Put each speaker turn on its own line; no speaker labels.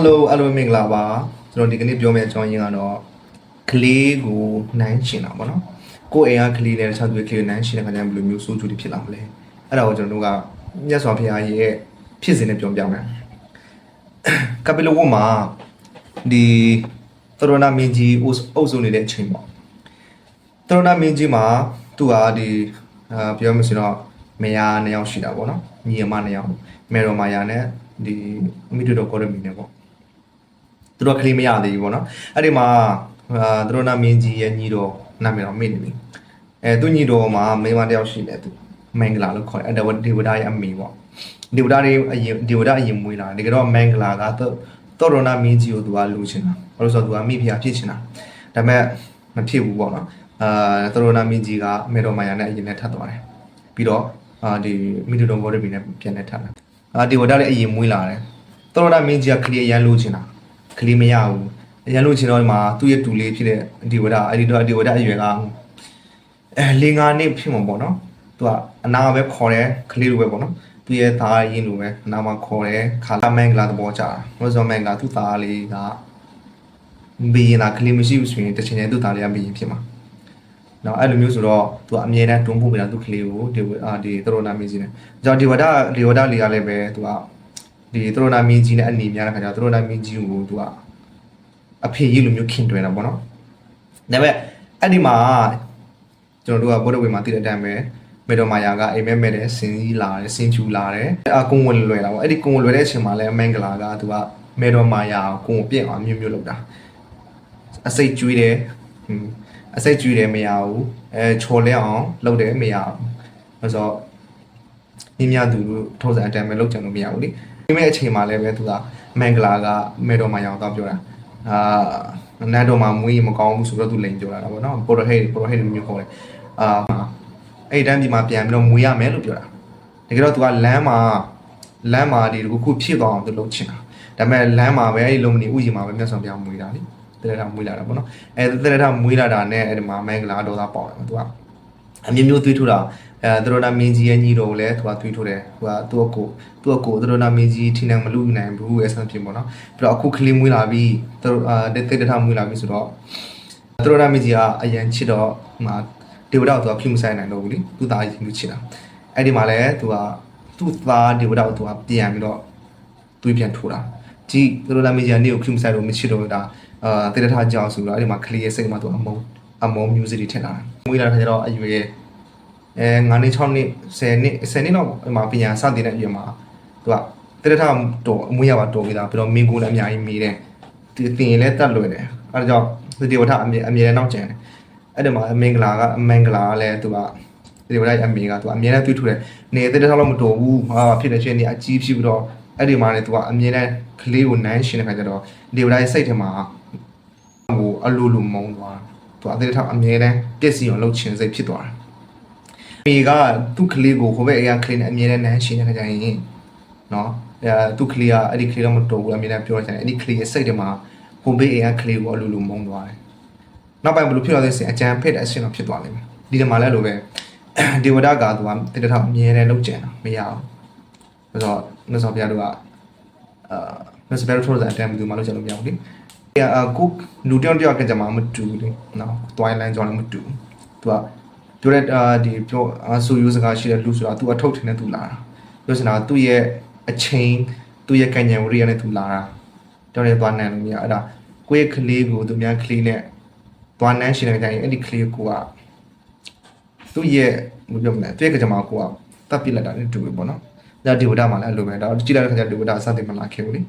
Hello အားလုံးမင်္ဂလာပါကျွန်တော်ဒီကနေ့ပြောမယ့်အကြောင်းရင်းကတော့ကလေးကိုနမ်းရှင်တာပေါ့နော်ကိုယ်အိမ်ကကလေးနဲ့တခြားသူတွေကလေးကိုနမ်းရှင်တဲ့ခါကျရင်ဘယ်လိုမျိုးစိုးကျူတွေဖြစ်လာမလဲအဲ့ဒါကိုကျွန်တော်တို့ကမြတ်စွာဘုရားရဲ့ဖြစ်စဉ်နဲ့ပြောပြမယ်ကပိလဝတ်မှာဒီသရဏမင်းကြီးအုပ်စုနေတဲ့အချိန်ပေါ့သရဏမင်းကြီးမှာသူကဒီအာပြောမှဆိုတော့မယားနှစ်ယောက်ရှိတာပေါ့နော်ညီအမနှစ်ယောက်မေရိုမာယာနဲ့ဒီမိတူတော်ကောရမီနဲ့ပေါ့ သူတို့ကကလေးမရသေးဘူးပေါ့နော်အဲ့ဒီမှာအာသူတို့နာမင်းကြီးရဲ့ညီတော်နာမည်တော့မေ့နေပြီအဲသူညီတော်မှာမိန်းမတစ်ယောက်ရှိတယ်သူမင်္ဂလာလို့ခေါ်တယ်အဲ့ဒါဒေဝဒရဲ့အမေပေါ့ဒေဝဒရဲ့အရင်ဒေဝဒအရင်မွေးလာတယ်တကယ်တော့မင်္ဂလာကသူတော်တော်နာမင်းကြီးကိုသူကလူချင်တာဘာလို့ဆိုတော့သူကမိဖုရားဖြစ်ချင်တာဒါပေမဲ့မဖြစ်ဘူးပေါ့နော်အာတော်တော်နာမင်းကြီးကမေတော်မာယာနဲ့အရင်နဲ့ထပ်သွားတယ်ပြီးတော့အာဒီမိတူတော်ဘော်ဒဘီနဲ့ပြန်နဲ့ထပ်တယ်အာဒေဝဒလည်းအရင်မွေးလာတယ်တော်တော်နာမင်းကြီးကကလေးအရန်လူချင်တာ ကလေးမရဘူးအရင်လို့ချင်တော့ဒီမှာသူ့ရဲ့တူလေးဖြစ်တဲ့ဒီဝဒအဲ့ဒီတော့ဒီဝဒအရွယ်ကအဲလေးငါနှစ်ဖြစ်မှာပေါ့နော်သူကအနာပဲခေါ်တယ်ကလေးလိုပဲပေါ့နော်သူရဲ့သားရင်းလိုပဲအနာမှာခေါ်တယ်ခါလာမန်ဂလာသဘောကြတာရိုဇော်မန်ဂလာသူ့သားလေးကဘီရင်လာကလေးမရှိဘူးဆိုရင်တစ်ချိန်တည်းသူ့သားလေးကဘီရင်ဖြစ်မှာနော်အဲ့လိုမျိုးဆိုတော့သူကအမြဲတမ်းတွန်းပို့ပေးတာသူ့ကလေးကိုဒီအာဒီသရိုနာမင်းကြီးနဲ့ကြောင့်ဒီဝဒဒီဝဒလေးကလည်းပဲသူက ဒီသရိုနာမင်းကြီးနဲ့အနေများတဲ့ခါကျတော့သရိုနာမင်းကြီးကိုသူကအဖေကြီးလိုမျိုးခင်တွယ်တာပေါ့နော်ဒါပေမဲ့အဲ့ဒီမှာကျွန်တော်တို့ကဘုဒ္ဓဝေမှာတည်တဲ့အတိုင်းပဲမေတော်မာယာကအိမ်မဲမဲတယ်စင်ကြီးလာတယ်စင်ဖြူလာတယ်အကုံဝင်လွယ်တာပေါ့အဲ့ဒီကုံဝင်လွယ်တဲ့အချိန်မှာလဲမင်္ဂလာကသူကမေတော်မာယာကိုကုံကိုပြင့်အောင်မျိုးမျိုးလုပ်တာအစိတ်ကျွေးတယ်ဟွန်းအစိတ်ကျွေးတယ်မရဘူးအဲချော်လဲအောင်လုပ်တယ်မရဘူးဆိုတော့မြင်းမြသူတို့ထုံးစံအတန်ပဲလုပ်ကြံလို့မရဘူးလေ ဒီမဲ့အချိန်မှာလည်းပဲသူကမင်္ဂလာကမေတော်မာယာကိုတော့ပြောတာအာနတ်တော်မှာမွေးမကောင်းဘူးဆိုတော့သူလိန်ပြောလာတာပေါ့နော်ပိုရဟိတ်ပိုရဟိတ်မျိုးခေါ်တယ်အာအဲ့တန်းဒီမှာပြန်ပြီးတော့မွေးရမယ်လို့ပြောတာတကယ်တော့သူကလမ်းမှာလမ်းမှာဒီခုခုဖြစ်သွားအောင်သူလုပ်ချင်တာဒါပေမဲ့လမ်းမှာပဲအဲ့လုံမနေဥယျာဉ်မှာပဲမြတ်စွာဘုရားမွေးတာလေတရထမွေးလာတာပေါ့နော်အဲတရထမွေးလာတာနဲ့အဲ့ဒီမှာမင်္ဂလာတော်သားပေါက်တယ်သူကအမျိုးမျိုးသွေးထူတာ အဲသရဏမင်းကြီးရဲ့ညီတော်ကိုလည်းသူကသွေးထူတယ်သူကသူ့ကိုသူ့ကိုသရဏမင်းကြီးထိနေမလူနိုင်ဘူးအဲဆန်ဖြစ်ပေါ့နော်ပြီးတော့အခုကလေးမွေးလာပြီးသူအာတိတ်တထမွေးလာပြီးဆိုတော့သရဏမင်းကြီးကအရန်ချစ်တော့ဟိုဒေဝဒကိုသူကဖိမဆိုင်နိုင်တော့ဘူးလေသူ့သားကြီးကိုချစ်တာအဲ့ဒီမှာလည်းသူကသူ့သားဒေဝဒကိုသူကပြန်ပြီးတော့သွေးပြန်ထိုးတာကြည့်သရဏမင်းကြီးကနေကိုဖိမဆိုင်တော့မချစ်တော့တာအာတိတ်တထကြောက်ဆိုတော့အဲ့ဒီမှာကလေးရဲ့စိတ်မှာသူကအမုန်းအမုန်း music တွေထည့်လာတာမွေးလာတဲ့ခါကျတော့အရွယ် အဲ9နှစ်6နှစ်10နှစ်10နှစ်တော့ဒီမှာပညာစတင်တဲ့အရွယ်မှာသူကတရထတော်အမွေးရပါတော်ပြီးသားပြီးတော့မင်းကိုလည်းအများကြီးမေးတယ်ဒီတင်ရင်လည်းတတ်လွယ်တယ်အဲဒါကြောင့်ဒီဒီဝထအမြဲအမြဲတမ်းနောက်ကျန်တယ်အဲ့ဒီမှာမင်္ဂလာကအမင်္ဂလာကလည်းသူကဒီဝထအမေကသူကအမြဲတမ်းတွေ့ထူတယ်နေတရထတော့မတော်ဘူးဟာဖြစ်တဲ့ချင်းနေအကြီးဖြစ်ပြီးတော့အဲ့ဒီမှာလည်းသူကအမြဲတမ်းကလေးကိုနမ်းရှင်တဲ့ခါကျတော့ဒီဝထရဲ့စိတ်ထဲမှာဟိုအလိုလိုမုန်းသွားသူကအသေးထအမြဲတမ်းပြည့်စည်အောင်လုပ်ချင်စိတ်ဖြစ်သွားတယ် မေကသူ့ကလေးကိုဟိုဘက်အရာကလေးနဲ့အမြဲတမ်းနမ်းရှင်းနေတဲ့ခါကျရင်နော်အဲသူ့ကလေးကအဲ့ဒီကလေးတော့မတော်ဘူးအမြဲတမ်းပြောချင်တယ်အဲ့ဒီကလေးရဲ့စိတ်ထဲမှာဟိုဘက်အရာကလေးကိုအလိုလိုမုန်းသွားတယ်နောက်ပိုင်းဘယ်လိုဖြစ်သွားလဲဆိုရင်အကြံဖက်တဲ့အဆင့်တော့ဖြစ်သွားလိမ့်မယ်ဒီတမှာလည်းလိုပဲဒီဝဒကသူကတတထောင်အမြဲတမ်းလုပ်ကြံတာမရဘူးဆိုတော့မြတ်စွာဘုရားတို့ကအာမြတ်စွာဘုရားတို့ထိုးတဲ့အတန်ဘယ်သူမှလုပ်ချင်လို့မရဘူးလေအဲကုလူတယောက်တယောက်ကကြမှာမတူဘူးလေနော်တွိုင်းလိုင်းကြောင်းလည်းမတူဘူးသူက ပြောတဲ့အာဒီပြောအာဆိုယူစကားရှိတဲ့လူဆိုတာ तू အထုတ်ထင်တဲ့ तू လာတာပြောစင်တာသူ့ရဲ့အချိန်သူ့ရဲ့ကံဉာဏ်ဝရိယနဲ့ तू လာတာတော်တယ်သွားနိုင်လို့မရအဲ့ဒါကိုယ့်ရဲ့ကလေးကိုသူများကလေးနဲ့သွားနိုင်ရှင်တဲ့ကြရင်အဲ့ဒီကလေးကိုကသူ့ရဲ့ဘယ်ပြောမလဲသူ့ရဲ့ကကြမှာကိုကတပ်ပြစ်လိုက်တာနဲ့တူပဲပေါ့နော်ဒါဒီဝဒမှာလည်းအဲ့လိုပဲဒါကြည့်လိုက်တဲ့ခါကျဒီဝဒအစတင်မလာခဲ့ဘူးလေ